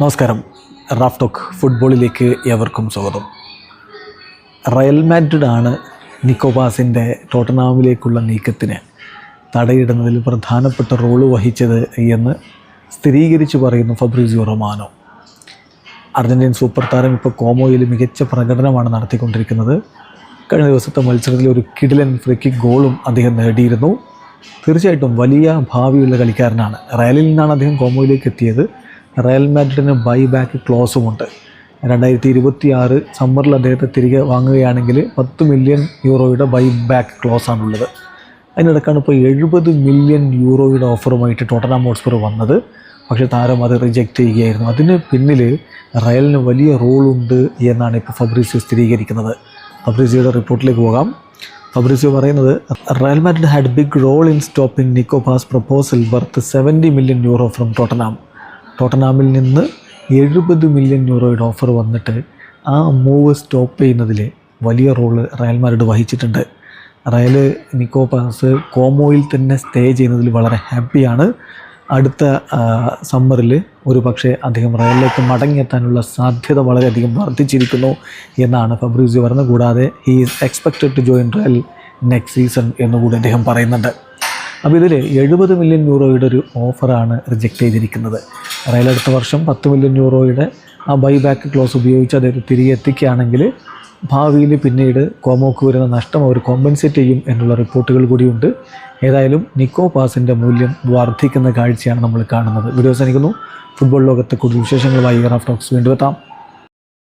നമസ്കാരം. Raf talk ഫുട്ബോളിലേക്ക് ഏവർക്കും സ്വാഗതം. റയൽ മാഡ്രിഡ് ആണ് നിക്കോബാസിന്റെ ടോട്ടനാമിലേക്കുള്ള നീക്കത്തിന് തടയിടുന്നതിൽ പ്രധാനപ്പെട്ട റോൾ വഹിച്ചത് എന്ന് സ്ഥിരീകരിച്ചു പറയുന്നു ഫബ്രിസിയോ റൊമാനോ. അർജന്റീൻ സൂപ്പർ താരം ഇപ്പോൾ കോമോയിൽ മികച്ച പ്രകടനമാണ് നടത്തിക്കൊണ്ടിരിക്കുന്നത്. കഴിഞ്ഞ ദിവസത്തെ മത്സരത്തിൽ ഒരു കിഡിലൻ ഫ്രിക്കിക് ഗോളും അദ്ദേഹം നേടിയിരുന്നു. തീർച്ചയായിട്ടും വലിയ ഭാവിയുള്ള കളിക്കാരനാണ്. റയലിൽ നിന്നാണ് അദ്ദേഹം കോമോയിലേക്ക് എത്തിയത്. റയൽ മാഡ്രിഡിന് ബൈ ബാക്ക് ക്ലോസുമുണ്ട് രണ്ടായിരത്തി ഇരുപത്തി ആറ് സമ്മറിൽ അദ്ദേഹത്തെ തിരികെ വാങ്ങുകയാണെങ്കിൽ പത്ത് മില്യൺ യൂറോയുടെ ബൈ ബാക്ക് ക്ലോസ് ആണുള്ളത്. അതിനിടക്കാണ് ഇപ്പോൾ എഴുപത് മില്യൺ യൂറോയുടെ ഓഫറുമായിട്ട് ടോട്ടനാം ഹോട്ട്സ്പർ വന്നത്. പക്ഷേ താരം അത് റിജക്റ്റ് ചെയ്യുകയായിരുന്നു. അതിന് പിന്നിൽ റയലിന് വലിയ റോളുണ്ട് എന്നാണ് ഇപ്പോൾ ഫബ്രീസിയോ സ്ഥിരീകരിക്കുന്നത്. ഫബ്രീസിയോയുടെ റിപ്പോർട്ടിലേക്ക് പോകാം. ഫബ്രീസിയോ പറയുന്നത് Real Madrid had big role in stopping Nico Paz proposal worth seventy million euro from Tottenham ടോട്ടനാമിൽ നിന്ന് എഴുപത് മില്യൺ യൂറോയുടെ ഓഫർ വന്നിട്ട് ആ മൂവ് സ്റ്റോപ്പ് ചെയ്യുന്നതിൽ വലിയ റോൾ റയൽ വഹിച്ചിട്ടുണ്ട്. റയൽ നിക്കോപാസ് കോമോയിൽ തന്നെ സ്റ്റേ ചെയ്യുന്നതിൽ വളരെ ഹാപ്പിയാണ് അടുത്ത സമ്മറിൽ ഒരു പക്ഷേ അദ്ദേഹം റയലിലേക്ക് മടങ്ങിയെത്താനുള്ള സാധ്യത വളരെയധികം വർദ്ധിച്ചിരിക്കുന്നു എന്നാണ് ഫബ്രീസിയോ പറഞ്ഞത്. കൂടാതെ he is expected to join Real next season എന്നുകൂടി അദ്ദേഹം പറയുന്നുണ്ട്. അപ്പോൾ ഇതിൽ എഴുപത് മില്യൺ യൂറോയുടെ ഒരു ഓഫറാണ് റിജക്റ്റ് ചെയ്തിരിക്കുന്നത്. റയൽ അടുത്ത വർഷം പത്ത് മില്യൺ യൂറോയുടെ ആ ബൈബാക്ക് ക്ലോസ് ഉപയോഗിച്ച് അദ്ദേഹത്തെ തിരികെ എത്തിക്കുകയാണെങ്കിൽ ഭാവിയിൽ പിന്നീട് കോമോക്ക് വരുന്ന നഷ്ടം അവർ കോമ്പൻസേറ്റ് ചെയ്യും എന്നുള്ള റിപ്പോർട്ടുകൾ കൂടിയുണ്ട്. ഏതായാലും നിക്കോ പാസിന്റെ മൂല്യം വർദ്ധിക്കുന്ന കാഴ്ചയാണ് നമ്മൾ കാണുന്നത്. വീഡിയോസ് എനിക്കുന്നു ഫുട്ബോൾ ലോകത്തെ കൂടുതൽ വിശേഷങ്ങളുമായി ഇയർ ഓഫ് ടോക്സ് വീണ്ടും എത്താം.